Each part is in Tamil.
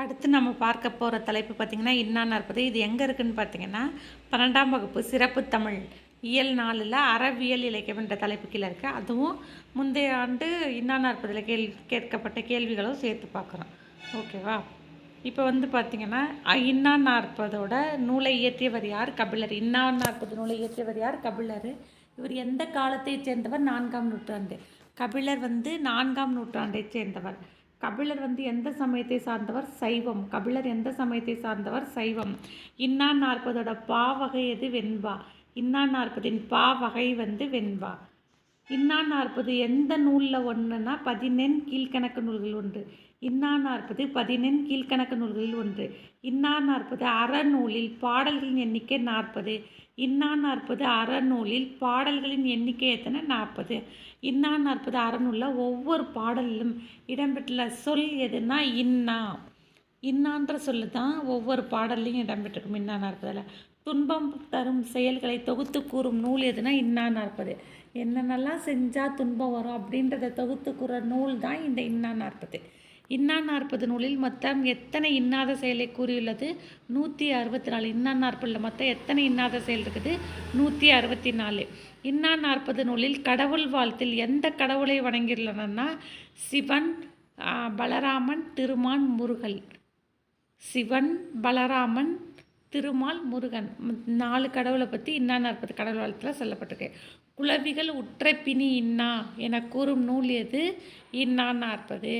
அடுத்து நம்ம பார்க்க போகிற தலைப்பு பார்த்திங்கன்னா இன்னான்னு இருப்பது இது எங்கே இருக்குதுன்னு பார்த்தீங்கன்னா பன்னெண்டாம் வகுப்பு சிறப்பு தமிழ் இயல் நாளில் அறவியல் இலக்கியம் என்ற தலைப்பு கீழே இருக்குது அதுவும் முந்தைய ஆண்டு இன்னான்னு இருப்பதில் கேள் கேட்கப்பட்ட கேள்விகளும் சேர்த்து பார்க்குறோம். ஓகேவா இப்போ வந்து பார்த்திங்கன்னா இன்னா நாற்பதோட நூலை இயற்றியவர் யார்? கபிலர். இன்னா நாற்பது நூலை இயற்றியவர் யார்? கபிலர். இவர் எந்த காலத்தைச் சேர்ந்தவர்? நான்காம் நூற்றாண்டு. கபிலர் வந்து நான்காம் நூற்றாண்டைச் சேர்ந்தவர். கபிலர் வந்து எந்த சமயத்தை சார்ந்தவர்? சைவம். கபிலர் எந்த சமயத்தை சார்ந்தவர்? சைவம். இன்னா நாற்பதோட பா வகை எது வெண்பா? இன்னா நாற்பதின் பா வகை வந்து வெண்பா. இன்னா நாற்பது எந்த நூலில் ஒன்றுனா பதினெண் கீழ்க்கணக்கு நூல்கள் ஒன்று. இன்னா நாற்பது பதினெண் கீழ்க்கணக்கு நூல்களில் ஒன்று. இன்னா நாற்பது அறநூலில் பாடல்களின் எண்ணிக்கை நாற்பது. இன்னா நாற்பது அறநூலில் பாடல்களின் எண்ணிக்கை எத்தனை? நாற்பது. இன்னா நாற்பது அறநூலில் ஒவ்வொரு பாடலிலும் இடம்பெற்றுள்ள சொல் எதுனா இன்னா. இன்னான்ற சொல்லு தான் ஒவ்வொரு பாடல்லையும் இடம்பெற்றிருக்கும் இன்னா நாற்பதில் துன்பம் தரும் செயல்களை தொகுத்து கூறும் நூல் எதுனா இன்னா நாற்பது என்னென்னலாம் செஞ்சால் துன்பம் வரும் அப்படின்றத தொகுத்து கூற நூல் தான் இந்த இன்னா நாற்பது இன்னா நாற்பது நூலில் மொத்தம் எத்தனை இன்னாத செயலை கூறியுள்ளது? நூற்றி அறுபத்தி நாலு இன்னா நாற்பதில் மொத்தம் எத்தனை இன்னாத செயல் இருக்குது? நூற்றி அறுபத்தி நாலு இன்னா நாற்பது நூலில் கடவுள் வாழ்த்தில் எந்த கடவுளை வணங்கியுள்ளனன்னா சிவன் பலராமன் திருமான் முருகல் சிவன் பலராமன் திருமால் முருகன். நாலு கடவுளை பற்றி இன்னா நாற்பது கடவுள் வாழ்த்தில் சொல்லப்பட்டிருக்கு. குளவிகள் உற்ற பிணி இன்னா என கூறும் நூல் எது? இன்னா நாற்பது.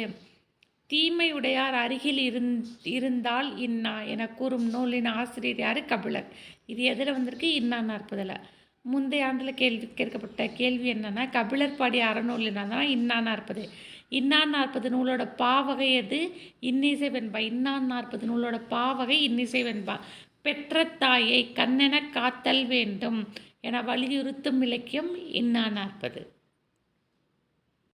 தீமையுடையார் அருகில் இருந் இருந்தால் இன்னா என கூறும் நூலின் ஆசிரியர் யார்? கபிலர். இது எதில் வந்திருக்கு? இன்னா நாற்பதில். முந்தைய ஆண்டில் கேள்வி கேட்கப்பட்ட கேள்வி என்னென்னா கபிலர் பாடிய அறநூல் என்னன்னா இன்னா நாற்பது. இன்னான் நாற்பது நூலோட பாவகை எது? இன்னிசை வெண்பா இன்னான் நாற்பது நூலோட பாவகை இன்னிசை வெண்பா பெற்ற தாயை கண்ணென காத்தல் வேண்டும் என வலியுறுத்தும் இலக்கியம் இன்னா நாற்பது.